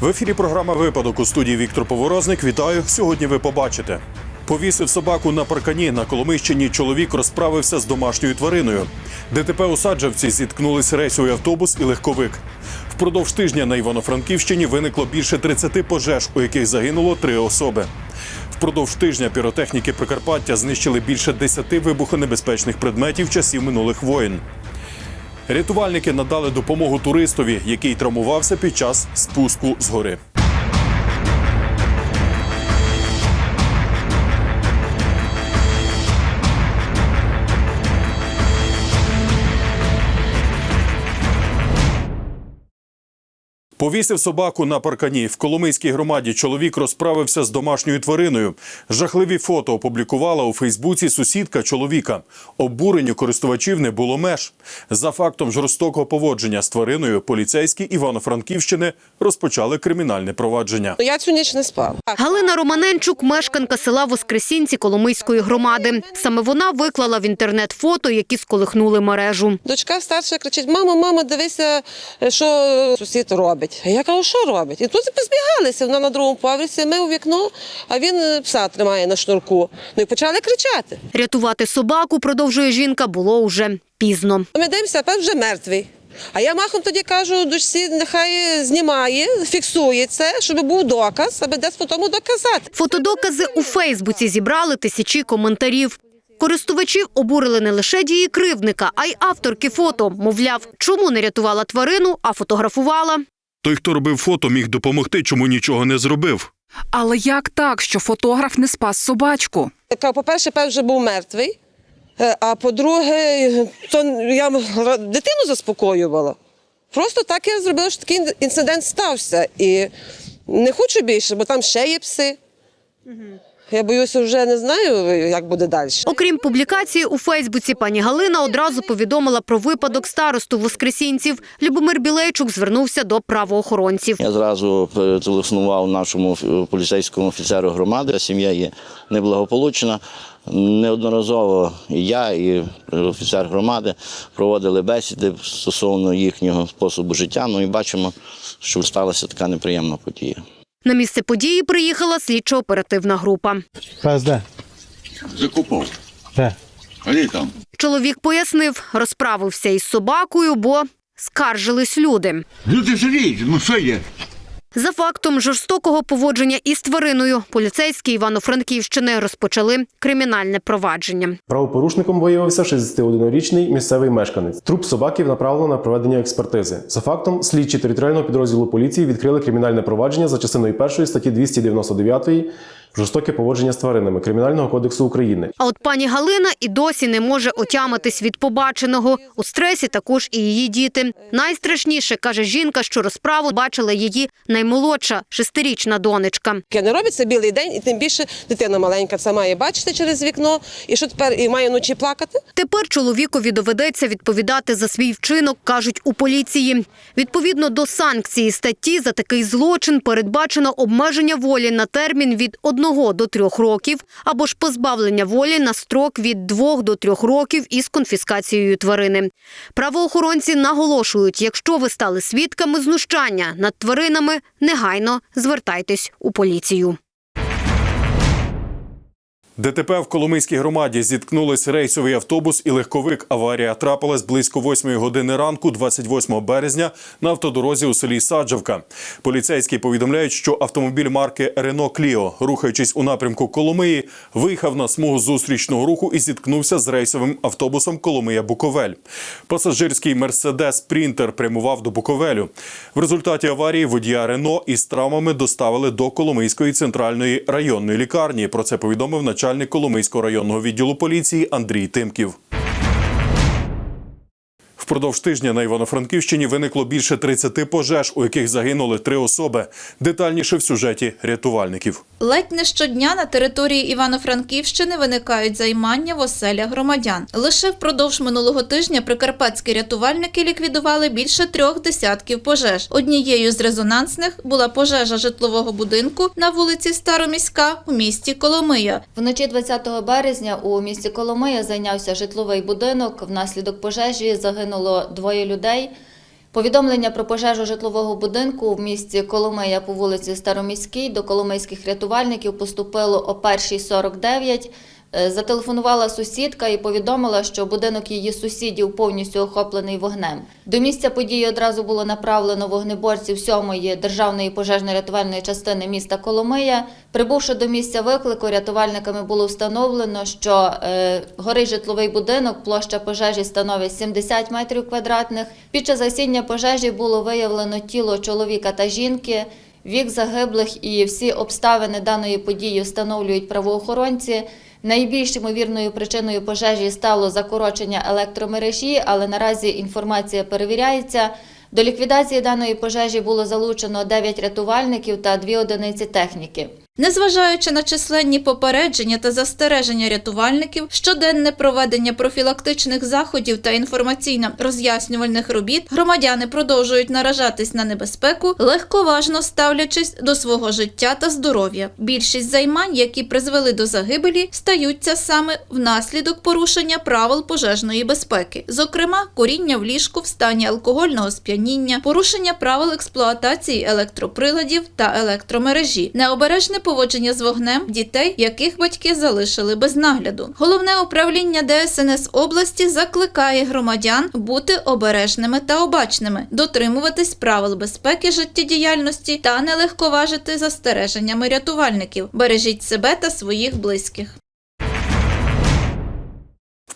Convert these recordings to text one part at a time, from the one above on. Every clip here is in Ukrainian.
В ефірі програма Випадок у студії Віктор Поворозник. Вітаю. Сьогодні ви побачите. Повісив собаку на паркані. На Коломийщині чоловік розправився з домашньою твариною. ДТП у Саджавці зіткнулись рейсовий автобус і легковик. Впродовж тижня на Івано-Франківщині виникло більше 30 пожеж, у яких загинуло три особи. Впродовж тижня піротехніки Прикарпаття знищили більше 10 вибухонебезпечних предметів часів минулих воєн. Рятувальники надали допомогу туристові, який травмувався під час спуску з гори. Повісив собаку на паркані. В Коломийській громаді чоловік розправився з домашньою твариною. Жахливі фото опублікувала у Фейсбуці сусідка чоловіка. Обуренню користувачів не було меж. За фактом жорстокого поводження з твариною поліцейські Івано-Франківщини розпочали кримінальне провадження. Я цю ніч не спав. Галина Романенчук – мешканка села Воскресінці Коломийської громади. Саме вона виклала в інтернет фото, які сколихнули мережу. Дочка старша кричить: мамо, мамо, дивися, що сусід робить. А я кажу, що робить? І тут позбігалися. Вона на другому поверсі, ми у вікно, а він е, пса тримає на шнурку. Ну і почали кричати. Рятувати собаку, продовжує жінка, було уже пізно. Ми дивимося, а пес вже мертвий. А я махом тоді кажу, дочці, нехай знімає, фіксує це, щоб був доказ, аби десь по тому доказати. Фотодокази у Фейсбуці зібрали тисячі коментарів. Користувачі обурили не лише дії кривдника, а й авторки фото. Мовляв, чому не рятувала тварину, а фотографувала. Той, хто робив фото, міг допомогти, чому нічого не зробив. Але як так, що фотограф не спас собачку? По-перше, пев вже був мертвий, е, а по-друге, то я дитину заспокоювала. Просто так я зробила, що такий інцидент стався. І не хочу більше, бо там ще є пси. Я боюся, вже не знаю, як буде далі. Окрім публікації у Фейсбуці, пані Галина одразу повідомила про випадок старосту воскресінців. Любомир Білейчук звернувся до правоохоронців. Я зразу телефонував нашому е, поліцейському офіцеру громади. Сім'я є неблагополучна. Неодноразово і я, і офіцер громади проводили бесіди стосовно їхнього способу життя. Ну і бачимо, що сталася така неприємна подія. На місце події приїхала слідчо-оперативна група. Пазда. Закупав. Де? А де там? Чоловік пояснив, розправився із собакою, бо скаржились люди. Люди жаліють, ну що є? За фактом жорстокого поводження із твариною поліцейські Івано-Франківщини розпочали кримінальне провадження. Правопорушником виявився 61-річний місцевий мешканець. Труп собаків направлено на проведення експертизи. За фактом, слідчі територіального підрозділу поліції відкрили кримінальне провадження за частиною першої статті 299 жорстоке поводження з тваринами Кримінального кодексу України. А от пані Галина і досі не може отямитись від побаченого. У стресі також і її діти. Найстрашніше, каже жінка, що розправу бачила її наймолодша шестирічна донечка. Не робиться білий день, і тим більше дитина маленька це має бачити через вікно. І що тепер і має вночі плакати? Тепер чоловікові доведеться відповідати за свій вчинок, кажуть у поліції. Відповідно до санкції статті за такий злочин передбачено обмеження волі на термін від 1 до 3 років або ж позбавлення волі на строк від 2 до 3 років із конфіскацією тварини. Правоохоронці наголошують, якщо ви стали свідками знущання над тваринами, негайно звертайтесь у поліцію. ДТП в Коломийській громаді зіткнулись рейсовий автобус і легковик. Аварія трапилась близько 8 години ранку, 28 березня, на автодорозі у селі Саджавка. Поліцейські повідомляють, що автомобіль марки Рено Кліо, рухаючись у напрямку Коломиї, виїхав на смугу зустрічного руху і зіткнувся з рейсовим автобусом Коломия-Буковель. Пасажирський мерседес Спрінтер прямував до Буковелю. В результаті аварії водія Рено із травмами доставили до Коломийської центральної районної лікарні. Про це повідомив начальник Коломийського районного відділу поліції Андрій Тимків. Впродовж тижня на Івано-Франківщині виникло більше 30 пожеж, у яких загинули три особи. Детальніше в сюжеті рятувальників. Ледь не щодня на території Івано-Франківщини виникають займання в оселях громадян. Лише впродовж минулого тижня прикарпатські рятувальники ліквідували більше трьох десятків пожеж. Однією з резонансних була пожежа житлового будинку на вулиці Староміська у місті Коломия. Вночі 20 березня у місті Коломия зайнявся житловий будинок. Внаслідок пожежі загинуло двоє людей. Повідомлення про пожежу житлового будинку в місті Коломия по вулиці Староміській до коломийських рятувальників поступило о 1.49. Е, Зателефонувала сусідка і повідомила, що будинок її сусідів повністю охоплений вогнем. До місця події одразу було направлено вогнеборців 7-ї державної пожежно-рятувальної частини міста Коломия. Прибувши до місця виклику, рятувальниками було встановлено, що е, горить житловий будинок, площа пожежі становить 70 метрів квадратних. Під час гасіння пожежі було виявлено тіло чоловіка та жінки. Вік загиблих і всі обставини даної події встановлюють правоохоронці. Найбільш ймовірною причиною пожежі стало закорочення електромережі, але наразі інформація перевіряється. До ліквідації даної пожежі було залучено 9 рятувальників та 2 одиниці техніки. Незважаючи на численні попередження та застереження рятувальників, щоденне проведення профілактичних заходів та інформаційно-роз'яснювальних робіт, громадяни продовжують наражатись на небезпеку, легковажно ставлячись до свого життя та здоров'я. Більшість займань, які призвели до загибелі, стаються саме внаслідок порушення правил пожежної безпеки, зокрема, куріння в ліжку в стані алкогольного сп'яніння, порушення правил експлуатації електроприладів та електромережі, необережне поводження з вогнем дітей, яких батьки залишили без нагляду. Головне управління ДСНС області закликає громадян бути обережними та обачними, дотримуватись правил безпеки життєдіяльності та не легковажити застереженнями рятувальників. Бережіть себе та своїх близьких.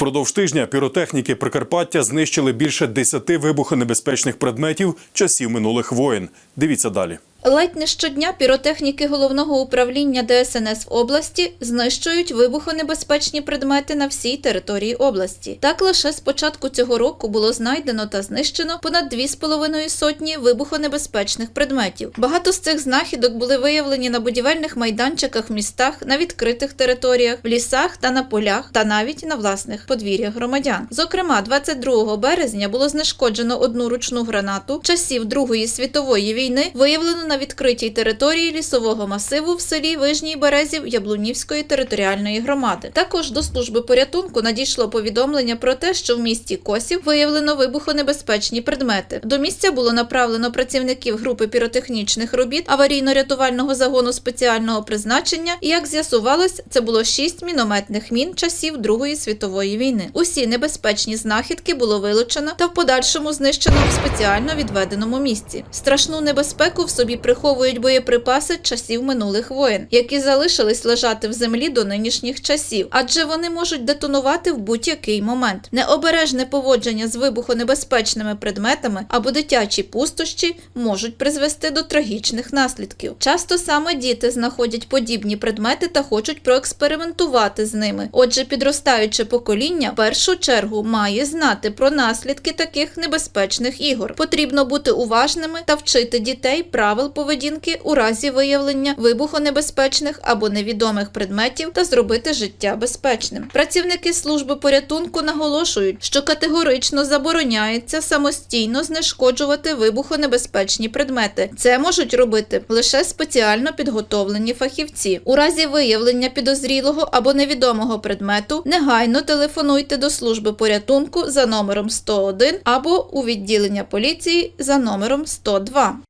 Впродовж тижня піротехніки Прикарпаття знищили більше 10 вибухонебезпечних предметів часів минулих воєн. Дивіться далі. Ледь не щодня піротехніки головного управління ДСНС в області знищують вибухонебезпечні предмети на всій території області. Так лише з початку цього року було знайдено та знищено понад 2,5 сотні вибухонебезпечних предметів. Багато з цих знахідок були виявлені на будівельних майданчиках містах, на відкритих територіях, в лісах та на полях, та навіть на власних подвір'ях громадян. Зокрема, 22 березня було знешкоджено одну ручну гранату часів Другої світової війни, виявлено на відкритій території лісового масиву в селі Вижній Березів Яблунівської територіальної громади. Також до служби порятунку надійшло повідомлення про те, що в місті Косів виявлено вибухонебезпечні предмети. До місця було направлено працівників групи піротехнічних робіт аварійно-рятувального загону спеціального призначення. І як з'ясувалось, це було шість мінометних мін часів Другої світової війни. Усі небезпечні знахідки було вилучено та в подальшому знищено в спеціально відведеному місці. Страшну небезпеку в собі приховують боєприпаси часів минулих воєн, які залишились лежати в землі до нинішніх часів, адже вони можуть детонувати в будь-який момент. Необережне поводження з вибухонебезпечними предметами або дитячі пустощі можуть призвести до трагічних наслідків. Часто саме діти знаходять подібні предмети та хочуть проекспериментувати з ними. Отже, підростаюче покоління в першу чергу має знати про наслідки таких небезпечних ігор. Потрібно бути уважними та вчити дітей правил поведінки у разі виявлення вибухонебезпечних або невідомих предметів та зробити життя безпечним. Працівники служби порятунку наголошують, що категорично забороняється самостійно знешкоджувати вибухонебезпечні предмети. Це можуть робити лише спеціально підготовлені фахівці. У разі виявлення підозрілого або невідомого предмету негайно телефонуйте до служби порятунку за номером 101 або у відділення поліції за номером 102.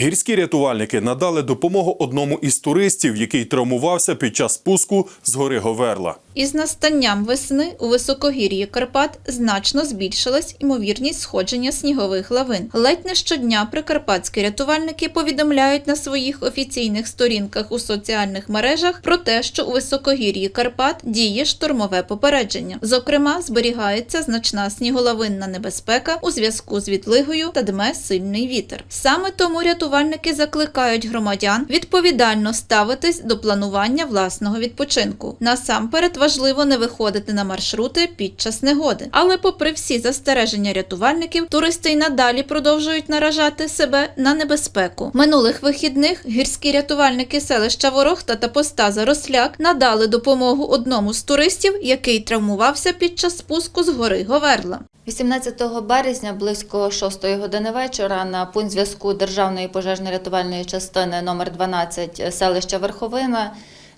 Гірські рятувальники надали допомогу одному із туристів, який травмувався під час спуску з гори Говерла. Із настанням весни у високогір'ї Карпат значно збільшилась ймовірність сходження снігових лавин. Ледь не щодня прикарпатські рятувальники повідомляють на своїх офіційних сторінках у соціальних мережах про те, що у високогір'ї Карпат діє штормове попередження. Зокрема, зберігається значна сніголавинна небезпека у зв'язку з відлигою та дме сильний вітер. Саме тому рятувальники закликають громадян відповідально ставитись до планування власного відпочинку. Насамперед важливо не виходити на маршрути під час негоди. Але, попри всі застереження рятувальників, туристи й надалі продовжують наражати себе на небезпеку. Минулих вихідних гірські рятувальники селища Ворохта та поста Заросляк надали допомогу одному з туристів, який травмувався під час спуску з гори Говерла. 18 березня близько 6 години вечора на пункт зв'язку Державної пожежно-рятувальної частини номер 12 селища Верховина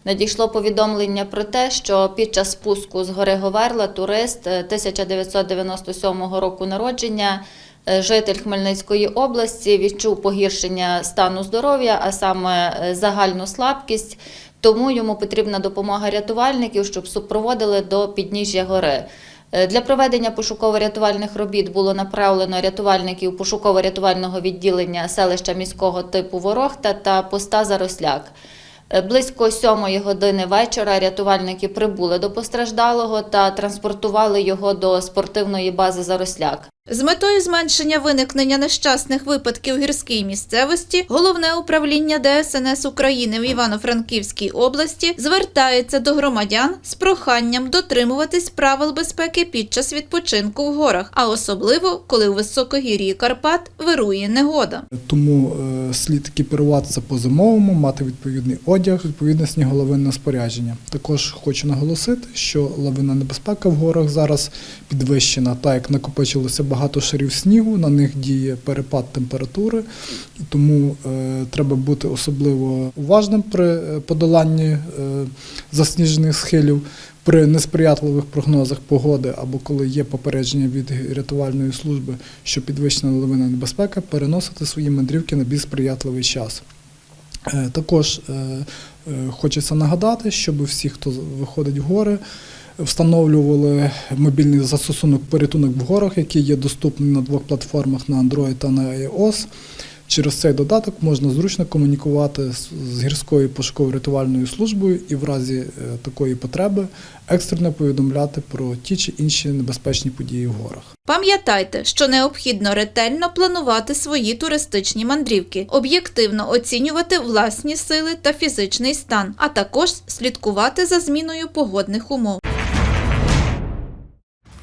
надійшло повідомлення про те, що під час спуску з гори Говерла турист е, 1997 року народження, е, житель Хмельницької області, відчув погіршення стану здоров'я, а саме е, загальну слабкість. Тому йому потрібна допомога рятувальників, щоб супроводили до підніжжя гори. Е, Для проведення пошуково-рятувальних робіт було направлено рятувальників пошуково-рятувального відділення селища міського типу Ворохта та поста Заросляк. Е, Близько сьомої години вечора рятувальники прибули до постраждалого та транспортували його до спортивної бази Заросляк. З метою зменшення виникнення нещасних випадків гірській місцевості головне управління ДСНС України в Івано-Франківській області звертається до громадян з проханням дотримуватись правил безпеки під час відпочинку в горах, а особливо коли у високогір'ї Карпат вирує негода. Тому е, слід екіпіруватися по зимовому, мати відповідний одяг, відповідне сніголовинне спорядження. Також хочу наголосити, що лавина небезпека в горах зараз підвищена, так як накопичилося багато шарів снігу, на них діє перепад температури, тому е, треба бути особливо уважним при е, подоланні е, засніжених схилів. При несприятливих прогнозах погоди або коли є попередження від рятувальної служби, що підвищена лавина небезпека, переносити свої мандрівки на більш сприятливий час. Також хочеться нагадати, щоб всі, хто виходить в гори, встановлювали мобільний застосунок порятунок в горах, який є доступний на двох платформах на Android та на iOS. Через цей додаток можна зручно комунікувати з- гірською пошуково-рятувальною службою і в разі е, такої потреби екстрено повідомляти про ті чи інші небезпечні події в горах. Пам'ятайте, що необхідно ретельно планувати свої туристичні мандрівки, об'єктивно оцінювати власні сили та фізичний стан, а також слідкувати за зміною погодних умов.